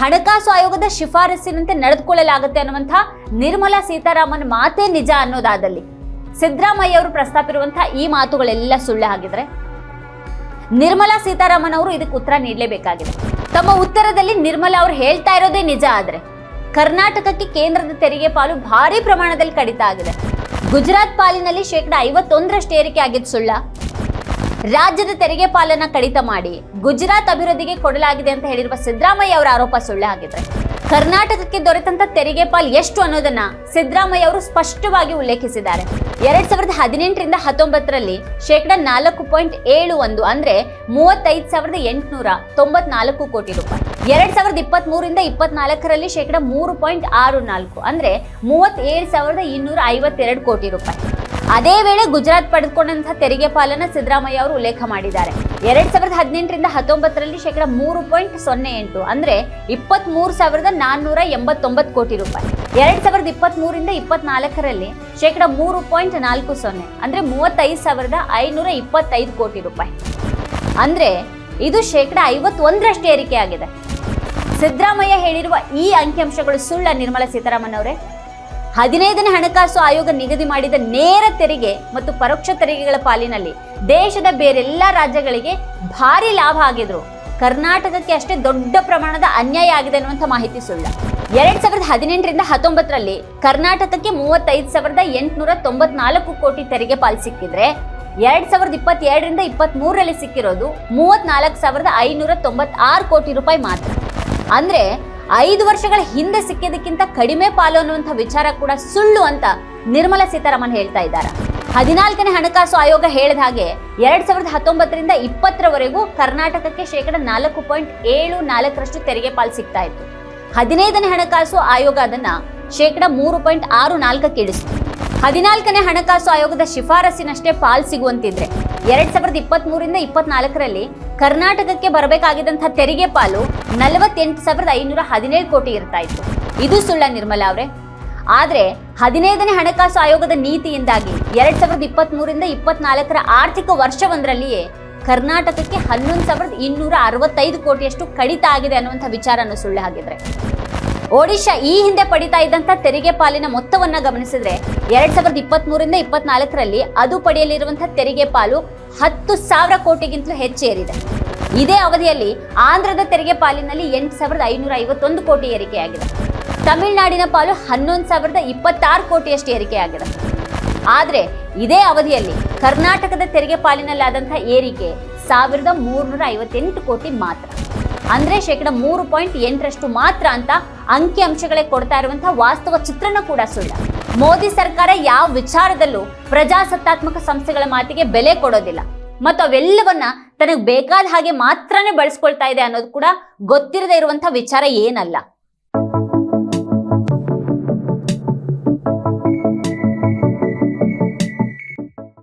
ಹಣಕಾಸು ಆಯೋಗದ ಶಿಫಾರಸ್ಸಿನಂತೆ ನಡೆದುಕೊಳ್ಳಲಾಗುತ್ತೆ ಅನ್ನುವಂತಹ ನಿರ್ಮಲಾ ಸೀತಾರಾಮನ್ ಮಾತೇ ನಿಜ ಅನ್ನೋದಾದಲ್ಲಿ ಸಿದ್ದರಾಮಯ್ಯ ಅವರು ಪ್ರಸ್ತಾಪಿರುವಂತಹ ಈ ಮಾತುಗಳೆಲ್ಲ ಸುಳ್ಳು ಆಗಿದ್ರೆ ನಿರ್ಮಲಾ ಸೀತಾರಾಮನ್ ಅವರು ಇದಕ್ಕೆ ಉತ್ತರ ನೀಡಲೇಬೇಕಾಗಿದೆ. ತಮ್ಮ ಉತ್ತರದಲ್ಲಿ ನಿರ್ಮಲಾ ಅವರು ಹೇಳ್ತಾ ಇರೋದೇ ನಿಜ ಆದ್ರೆ, ಕರ್ನಾಟಕಕ್ಕೆ ಕೇಂದ್ರದ ತೆರಿಗೆ ಪಾಲು ಭಾರಿ ಪ್ರಮಾಣದಲ್ಲಿ ಕಡಿತ ಆಗಿದೆ. ಗುಜರಾತ್ ಪಾಲಿನಲ್ಲಿ ಶೇಕಡ ಐವತ್ತೊಂದರಷ್ಟು ಏರಿಕೆ ಆಗಿದ್ದು ಸುಳ್ಳ. ರಾಜ್ಯದ ತೆರಿಗೆ ಪಾಲನ್ನ ಕಡಿತ ಮಾಡಿ ಗುಜರಾತ್ ಅಭಿವೃದ್ಧಿಗೆ ಕೊಡಲಾಗಿದೆ ಅಂತ ಹೇಳಿರುವ ಸಿದ್ದರಾಮಯ್ಯ ಅವರ ಆರೋಪ ಸುಳ್ಳು ಆಗಿದೆ ಕರ್ನಾಟಕಕ್ಕೆ ದೊರೆತಂತ ತೆರಿಗೆ ಪಾಲ್ ಎಷ್ಟು ಅನ್ನೋದನ್ನ ಸಿದ್ದರಾಮಯ್ಯ ಅವರು ಸ್ಪಷ್ಟವಾಗಿ ಉಲ್ಲೇಖಿಸಿದ್ದಾರೆ. ಎರಡ್ ಸಾವಿರದ ಹದಿನೆಂಟರಿಂದ ಹತ್ತೊಂಬತ್ತರಲ್ಲಿ ಶೇಕಡ ನಾಲ್ಕು ಪಾಯಿಂಟ್ ಏಳು ಒಂದು ಅಂದ್ರೆ ಮೂವತ್ತೈದು ಸಾವಿರದ ಎಂಟುನೂರ ತೊಂಬತ್ನಾಲ್ಕು ಕೋಟಿ ರೂಪಾಯಿ. ಎರಡ್ ಸಾವಿರದ ಇಪ್ಪತ್ತ್ ಮೂರಿಂದ ಇಪ್ಪತ್ನಾಲ್ಕರಲ್ಲಿ ಶೇಕಡ ಮೂರು ಪಾಯಿಂಟ್ ಆರು ನಾಲ್ಕು ಅಂದ್ರೆ ಮೂವತ್ತೇಳು ಸಾವಿರದ ಇನ್ನೂರ ಐವತ್ತೆರಡು ಕೋಟಿ ರೂಪಾಯಿ. ಅದೇ ವೇಳೆ ಗುಜರಾತ್ ಪಡೆದುಕೊಂಡಂತಹ ತೆರಿಗೆ ಪಾಲನ್ನ ಸಿದ್ದರಾಮಯ್ಯ ಅವರು ಉಲ್ಲೇಖ ಮಾಡಿದ್ದಾರೆ. ಎರಡ್ ಸಾವಿರದ ಹದಿನೆಂಟರಿಂದ ಹತ್ತೊಂಬತ್ತರಲ್ಲಿ ಶೇಕಡ ಮೂರು ಪಾಯಿಂಟ್ ಸೊನ್ನೆ ಎಂಟು ಅಂದ್ರೆ ಇಪ್ಪತ್ತ್ ಮೂರು ಸಾವಿರದ ನಾನ್ನೂರ ಎಂಬತ್ತೊಂಬತ್ತು ಕೋಟಿ ರೂಪಾಯಿ. ಎರಡ್ ಸಾವಿರದ ಇಪ್ಪತ್ತ್ ಮೂರಿಂದ ಇಪ್ಪತ್ನಾಲ್ಕರಲ್ಲಿ ಶೇಕಡ ಮೂರು ಪಾಯಿಂಟ್ ನಾಲ್ಕು ಸೊನ್ನೆ ಅಂದ್ರೆ ಮೂವತ್ತೈದು ಸಾವಿರದ ಐನೂರ ಇಪ್ಪತ್ತೈದು ಕೋಟಿ ರೂಪಾಯಿ. ಅಂದ್ರೆ ಇದು ಶೇಕಡ ಐವತ್ತೊಂದರಷ್ಟು ಏರಿಕೆ ಆಗಿದೆ ಸಿದ್ದರಾಮಯ್ಯ ಹೇಳಿರುವ ಈ ಅಂಕಿಅಂಶಗಳು ಸುಳ್ಳ ನಿರ್ಮಲಾ ಸೀತಾರಾಮನ್ ಅವರೇ. ಹದಿನೈದನೇ ಹಣಕಾಸು ಆಯೋಗ ನಿಗದಿ ಮಾಡಿದ ನೇರ ತೆರಿಗೆ ಮತ್ತು ಪರೋಕ್ಷ ತೆರಿಗೆಗಳ ಪಾಲಿನಲ್ಲಿ ದೇಶದ ಬೇರೆಲ್ಲ ರಾಜ್ಯಗಳಿಗೆ ಭಾರಿ ಲಾಭ ಆಗಿದ್ರು. ಕರ್ನಾಟಕಕ್ಕೆ ಅಷ್ಟೇ ದೊಡ್ಡ ಪ್ರಮಾಣದ ಅನ್ಯಾಯ ಆಗಿದೆ ಅನ್ನುವಂಥ ಮಾಹಿತಿ ಸುಳ್ಳು. ಎರಡ್ ಸಾವಿರದ ಹದಿನೆಂಟರಿಂದ ಹತ್ತೊಂಬತ್ತರಲ್ಲಿ ಕರ್ನಾಟಕಕ್ಕೆ ಮೂವತ್ತೈದು ಸಾವಿರದ ಎಂಟುನೂರ ತೊಂಬತ್ನಾಲ್ಕು ಕೋಟಿ ತೆರಿಗೆ ಪಾಲು ಸಿಕ್ಕಿದ್ರೆ, ಎರಡ್ ಸಾವಿರದ ಇಪ್ಪತ್ತೆರಡರಿಂದ ಇಪ್ಪತ್ತ್ ಮೂರರಲ್ಲಿ ಸಿಕ್ಕಿರೋದು ಮೂವತ್ನಾಲ್ಕು ಸಾವಿರದ ಐನೂರ ತೊಂಬತ್ತಾರು ಕೋಟಿ ರೂಪಾಯಿ ಮಾತ್ರ. ಅಂದ್ರೆ ಐದು ವರ್ಷಗಳ ಹಿಂದೆ ಸಿಕ್ಕಿದ್ದಕ್ಕಿಂತ ಕಡಿಮೆ ಪಾಲು ಅನ್ನುವಂಥ ವಿಚಾರ ಕೂಡ ಸುಳ್ಳು ಅಂತ ನಿರ್ಮಲಾ ಸೀತಾರಾಮನ್ ಹೇಳ್ತಾ ಇದ್ದಾರೆ. ಹದಿನಾಲ್ಕನೇ ಹಣಕಾಸು ಆಯೋಗ ಹೇಳಿದ ಹಾಗೆ ಎರಡ್ ಸಾವಿರದ ಹತ್ತೊಂಬತ್ತರಿಂದ ಇಪ್ಪತ್ತರವರೆಗೂ ಕರ್ನಾಟಕಕ್ಕೆ ಶೇಕಡ ನಾಲ್ಕು ಪಾಯಿಂಟ್ ಏಳು ನಾಲ್ಕರಷ್ಟು ತೆರಿಗೆ ಪಾಲು ಸಿಗ್ತಾ ಇತ್ತು. ಹದಿನೈದನೇ ಹಣಕಾಸು ಆಯೋಗ ಅದನ್ನ ಶೇಕಡ ಮೂರು ಪಾಯಿಂಟ್ ಆರು ನಾಲ್ಕಕ್ಕೆ ಇಳಿಸಿತು. ಹದಿನಾಲ್ಕನೇ ಹಣಕಾಸು ಆಯೋಗದ ಶಿಫಾರಸಿನಷ್ಟೇ ಪಾಲ್ ಸಿಗುವಂತಿದ್ರೆ ಎರಡ್ ಸಾವಿರದ ಇಪ್ಪತ್ತ್ ಮೂರಿಂದ ಇಪ್ಪತ್ನಾಲ್ಕರಲ್ಲಿ ಕರ್ನಾಟಕಕ್ಕೆ ಬರಬೇಕಾಗಿದ್ದಂತಹ ತೆರಿಗೆ ಪಾಲು ನಲವತ್ತೆಂಟು ಸಾವಿರದ ಐನೂರ ಹದಿನೇಳು ಕೋಟಿ ಇರ್ತಾ ಇತ್ತು. ಇದು ಸುಳ್ಳ ನಿರ್ಮಲಾ ಅವರೇ. ಆದರೆ ಹದಿನೈದನೇ ಹಣಕಾಸು ಆಯೋಗದ ನೀತಿಯಿಂದಾಗಿ ಎರಡ್ ಸಾವಿರದ ಇಪ್ಪತ್ತ್ಮೂರಿಂದ ಇಪ್ಪತ್ನಾಲ್ಕರ ಆರ್ಥಿಕ ವರ್ಷವೊಂದರಲ್ಲಿಯೇ ಕರ್ನಾಟಕಕ್ಕೆ ಹನ್ನೊಂದು ಸಾವಿರದ ಇನ್ನೂರ ಅರವತ್ತೈದು ಕೋಟಿಯಷ್ಟು ಕಡಿತ ಆಗಿದೆ ಅನ್ನುವಂಥ ವಿಚಾರನೂ ಸುಳ್ಳು ಹಾಗಿದ್ರೆ. ಒಡಿಶಾ ಈ ಹಿಂದೆ ಪಡಿತಾ ಇದ್ದಂಥ ತೆರಿಗೆ ಪಾಲಿನ ಮೊತ್ತವನ್ನ ಗಮನಿಸಿದ್ರೆ ಎರಡ್ ಸಾವಿರದ ಇಪ್ಪತ್ತ್ ಮೂರಿಂದ ಇಪ್ಪತ್ನಾಲ್ಕರಲ್ಲಿ ಅದು ಪಡೆಯಲಿರುವಂತಹ ತೆರಿಗೆ ಪಾಲು ಹತ್ತು ಸಾವಿರ ಕೋಟಿಗಿಂತಲೂ ಹೆಚ್ಚೇರಿದೆ. ಇದೇ ಅವಧಿಯಲ್ಲಿ ಆಂಧ್ರದ ತೆರಿಗೆ ಪಾಲಿನಲ್ಲಿ ಎಂಟು ಸಾವಿರದ ಐನೂರ ಐವತ್ತೊಂದು ಕೋಟಿ ಏರಿಕೆಯಾಗಿದೆ. ತಮಿಳುನಾಡಿನ ಪಾಲು ಹನ್ನೊಂದು ಸಾವಿರದ ಇಪ್ಪತ್ತಾರು ಕೋಟಿಯಷ್ಟು ಏರಿಕೆಯಾಗಿದೆ. ಆದರೆ ಇದೇ ಅವಧಿಯಲ್ಲಿ ಕರ್ನಾಟಕದ ತೆರಿಗೆ ಪಾಲಿನಲ್ಲಾದಂಥ ಏರಿಕೆ ಸಾವಿರದ ಮೂರ್ನೂರ ಐವತ್ತೆಂಟು ಕೋಟಿ ಮಾತ್ರ. ಅಂದ್ರೆ ಶೇಕಡ ಮೂರು ಪಾಯಿಂಟ್ ಎಂಟರಷ್ಟು ಮಾತ್ರ ಅಂತ ಅಂಕಿ ಅಂಶಗಳೇ ಕೊಡ್ತಾ ಇರುವಂತಹ ವಾಸ್ತವ ಚಿತ್ರಣ ಕೂಡ ಸುಳ್ಳ. ಮೋದಿ ಸರ್ಕಾರ ಯಾವ ವಿಚಾರದಲ್ಲೂ ಪ್ರಜಾಸತ್ತಾತ್ಮಕ ಸಂಸ್ಥೆಗಳ ಮಾತಿಗೆ ಬೆಲೆ ಕೊಡೋದಿಲ್ಲ. ಮತ್ತು ಅವೆಲ್ಲವನ್ನ ತನಗೆ ಬೇಕಾದ ಹಾಗೆ ಮಾತ್ರನೇ ಬಳಸ್ಕೊಳ್ತಾ ಇದೆ ಅನ್ನೋದು ಕೂಡ ಗೊತ್ತಿರದೇ ಇರುವಂತಹ ವಿಚಾರ ಏನಲ್ಲ.